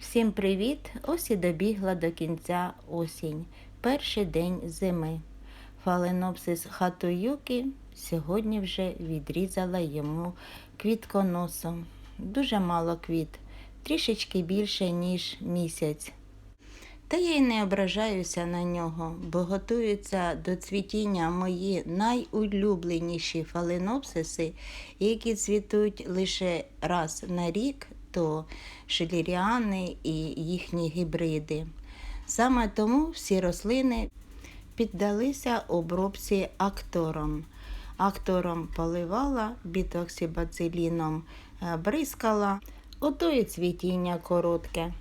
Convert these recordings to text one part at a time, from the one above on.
Всім привіт! Ось і добігла до кінця осінь, перший день зими. Фаленопсис хатуюки сьогодні вже відрізала йому квітконосом. Дуже мало квіт, трішечки більше, ніж місяць. Та я й не ображаюся на нього, бо готуються до цвітіння мої найулюбленіші фаленопсиси, які цвітуть лише раз на рік, то шеліріани і їхні гібриди. Саме тому всі рослини піддалися обробці актором. Актором поливала, бітоксибациліном е, бризкала, ото і цвітіння коротке.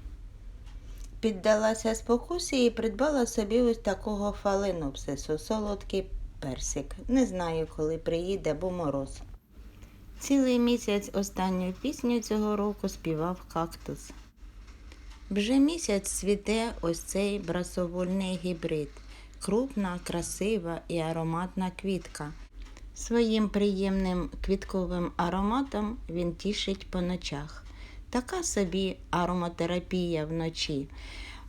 Піддалася спокусі і придбала собі ось такого фаленопсису, солодкий персик. Не знаю, коли приїде, бо мороз. Цілий місяць останню пісню цього року співав кактус. Вже місяць цвіте ось цей брасовольний гібрид, крупна, красива і ароматна квітка. Своїм приємним квітковим ароматом він тішить по ночах. Така собі ароматерапія вночі.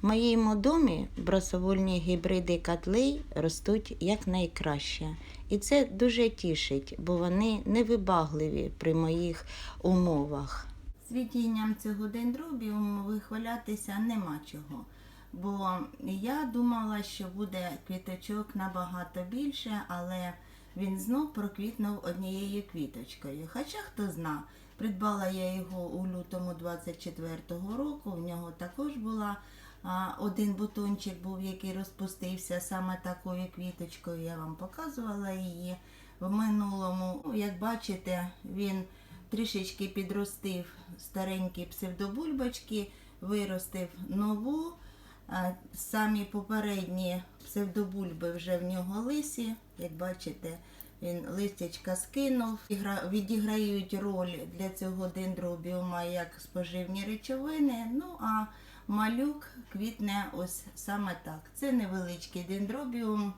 В моєму домі брасовольні гібриди котлей ростуть якнайкраще. І це дуже тішить, бо вони невибагливі при моїх умовах. Цвітінням цього дендробіуму вихвалятися нема чого. Бо я думала, що буде квіточок набагато більше, але він знов проквітнув однією квіточкою. Хоча хто зна, придбала я його у лютому 24-го року. В нього також була а, один бутончик був, який розпустився саме такою квіточкою. Я вам показувала її в минулому. Ну, Як бачите, він трішечки підростив старенькі псевдобульбочки, виростив нову. Самі попередні псевдобульби вже в нього лисі. Як бачите, він листячка скинув. Відіграють роль для цього дендробіума як споживні речовини. Ну а малюк квітне ось саме так. Це невеличкий дендробіум.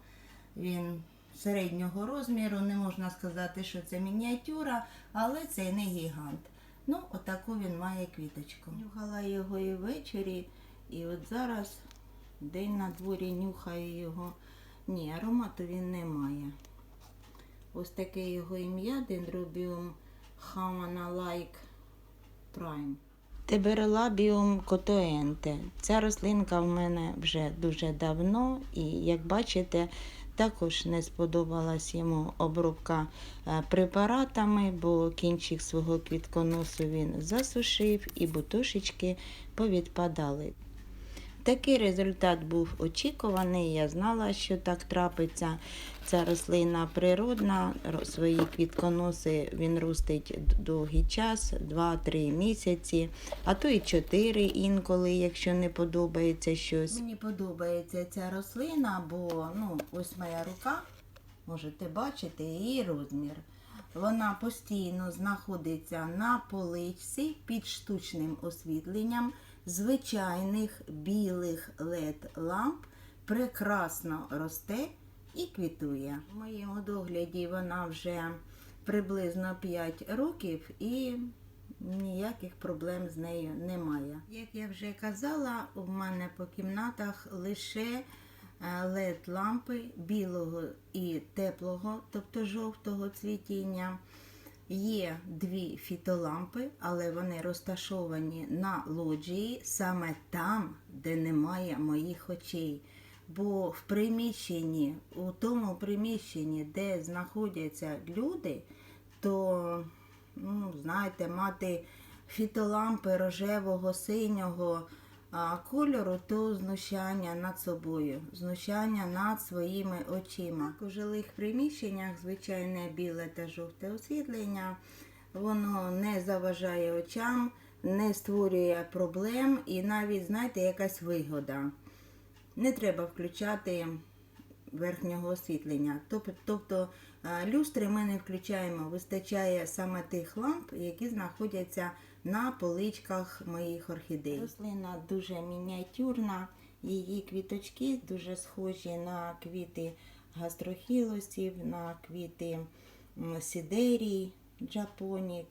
Він середнього розміру, не можна сказати, що це мініатюра, але це не гігант. Ну, отаку він має квіточку. Нюхала його і ввечері, і от зараз день на дворі нюхаю його. Ні, аромату він не має. Ось таке його ім'я Hamana Like Prime. Тиберелабіум котоенте. Ця рослинка в мене вже дуже давно, і як бачите, також не сподобалась йому обробка е, препаратами, бо кінчик свого квітконосу він засушив і бутошечки повідпадали. Такий результат був очікуваний. Я знала, що так трапиться. Ця рослина природна, свої квітконоси він ростить довгий час, 2-3 місяці, а то і 4 інколи, якщо не подобається щось. Мені подобається ця рослина, бо ну, ось моя рука, можете бачити її розмір. Вона постійно знаходиться на поличці під штучним освітленням звичайних білих led ламп прекрасно росте і квітує. В моєму догляді вона вже приблизно 5 років і ніяких проблем з нею немає. Як я вже казала, у мене по кімнатах лише led лампи білого і теплого, тобто жовтого цвітіння. Є дві фітолампи, але вони розташовані на лоджії саме там, де немає моїх очей. Бо в приміщенні, у тому приміщенні, де знаходяться люди, то, ну, знаєте, мати фітолампи рожевого, синього кольору, то знущання над собою, знущання над своїми очима. У жилих приміщеннях звичайне біле та жовте освітлення, воно не заважає очам, не створює проблем і навіть, знаєте, якась вигода. Не треба включати верхнього освітлення. Тобто люстри ми не включаємо, вистачає саме тих ламп, які знаходяться на поличках моїх орхідей. Рослина дуже мініатюрна, її квіточки дуже схожі на квіти гастрохілосів, на квіти сідерій, джапонік.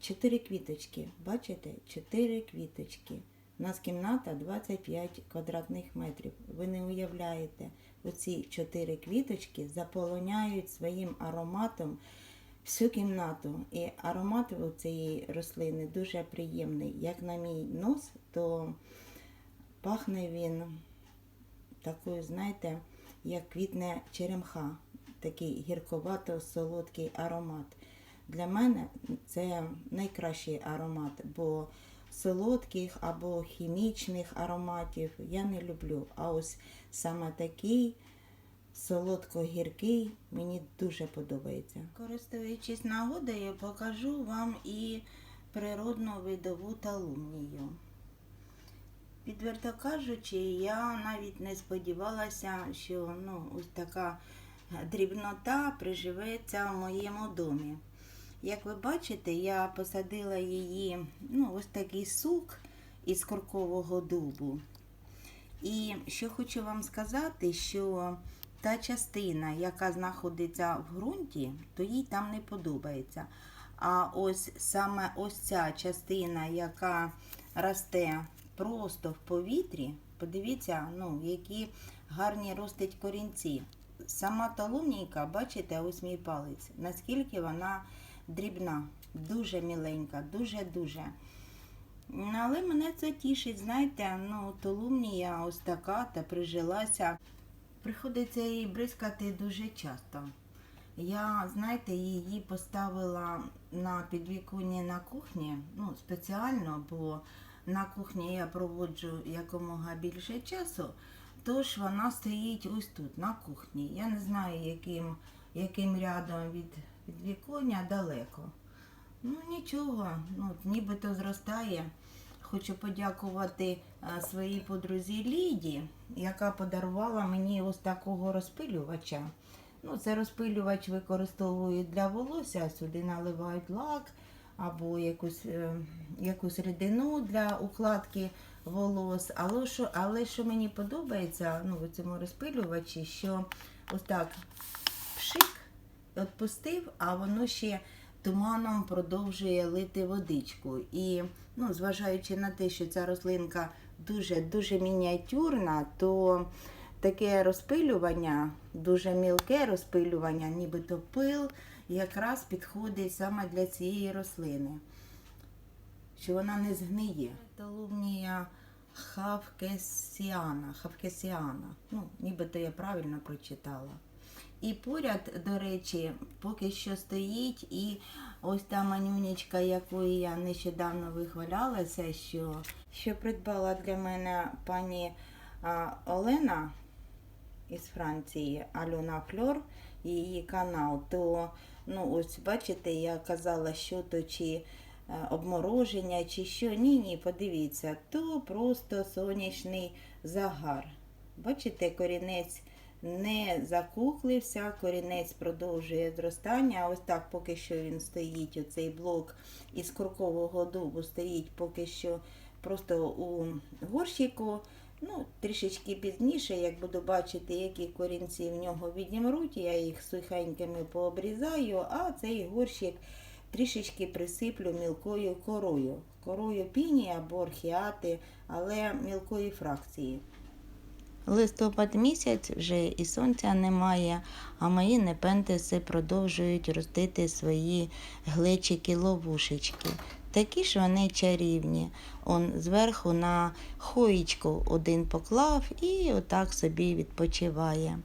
Чотири квіточки. Бачите? Чотири квіточки. У нас кімната 25 квадратних метрів. Ви не уявляєте, оці чотири квіточки заполоняють своїм ароматом всю кімнату. І аромат у цієї рослини дуже приємний. Як на мій нос, то пахне він такою, знаєте, як квітне черемха, такий гірковато-солодкий аромат. Для мене це найкращий аромат, бо солодких або хімічних ароматів я не люблю. А ось саме такий солодко-гіркий мені дуже подобається. Користуючись нагодою, покажу вам і природну видову талумнію. Відверто кажучи, я навіть не сподівалася, що ну, ось така дрібнота приживеться в моєму домі. Як ви бачите, я посадила її ну, ось такий сук із коркового дубу. І що хочу вам сказати, що та частина, яка знаходиться в ґрунті, то їй там не подобається. А ось саме ось ця частина, яка росте просто в повітрі, подивіться, ну, які гарні ростуть корінці. Сама толумнійка, бачите, ось мій палець, наскільки вона дрібна, дуже міленька, дуже-дуже. Ну, Але мене це тішить, знаєте, ну, толумнія ось така та прижилася. Приходиться її бризкати дуже часто. Я, знаєте, її поставила на підвіконні на кухні, ну, спеціально, бо на кухні я проводжу якомога більше часу, тож вона стоїть ось тут, на кухні. Я не знаю, яким, яким рядом від підвіконня далеко. Ну нічого, ну, нібито зростає. Хочу подякувати своїй подрузі Ліді, яка подарувала мені ось такого розпилювача. Ну, це розпилювач використовують для волосся, сюди наливають лак або якусь, е, якусь рідину для укладки волос. Але що, але що мені подобається ну, в цьому розпилювачі, що ось так пшик, відпустив, а воно ще туманом продовжує лити водичку. І ну, зважаючи на те, що ця рослинка дуже-дуже мініатюрна, то таке розпилювання, дуже мілке розпилювання, нібито пил, якраз підходить саме для цієї рослини, що вона не згниє. Толумнія хавкесіана, хавкесіана. Ну, нібито я правильно прочитала. І поряд, до речі, поки що стоїть і ось та манюнечка, якою я нещодавно вихвалялася, що, що придбала для мене пані а, Олена із Франції, Альона Фльор, її канал, то ну ось бачите, я казала, що то чи е, обмороження, чи що. Ні, ні, подивіться, то просто сонячний загар. Бачите, корінець не закуклився, корінець продовжує зростання. Ось так поки що він стоїть, оцей блок із куркового дубу стоїть поки що просто у горщику. Ну, трішечки пізніше, як буду бачити, які корінці в нього відімруть, я їх сухенькими пообрізаю, а цей горщик трішечки присиплю мілкою корою. Корою піні або орхіати, але мілкої фракції. Листопад місяць вже і сонця немає, а мої непентеси продовжують ростити свої глечики-ловушечки. Такі ж вони чарівні. Он зверху на хоїчку один поклав і отак собі відпочиває.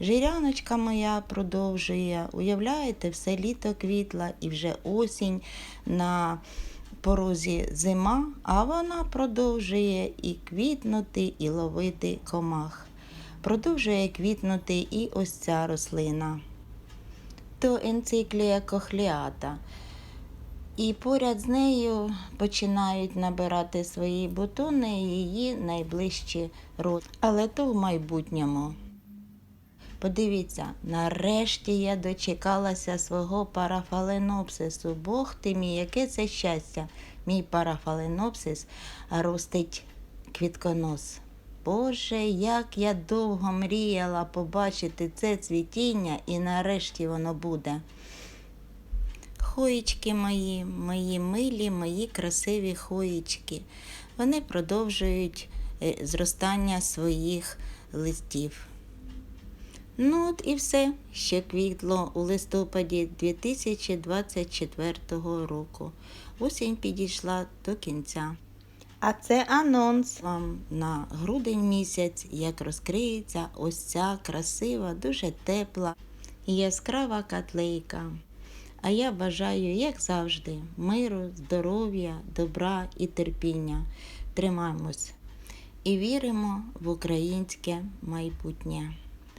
Жиряночка моя продовжує, уявляєте, все літо квітла і вже осінь на порозі зима, а вона продовжує і квітнути, і ловити комах. Продовжує квітнути і ось ця рослина. То енциклія кохліата. І поряд з нею починають набирати свої бутони її найближчі род. Але то в майбутньому. Подивіться, нарешті я дочекалася свого парафаленопсису. Бог ти мій, яке це щастя. Мій парафаленопсис ростить квітконос. Боже, як я довго мріяла побачити це цвітіння, і нарешті воно буде. Хоїчки мої, мої милі, мої красиві хоїчки. Вони продовжують е, зростання своїх листів. Ну от і все, ще квітло у листопаді 2024 року. Осінь підійшла до кінця. А це анонс вам на грудень місяць, як розкриється ось ця красива, дуже тепла і яскрава котлейка. А я бажаю, як завжди, миру, здоров'я, добра і терпіння. Тримаємось і віримо в українське майбутнє.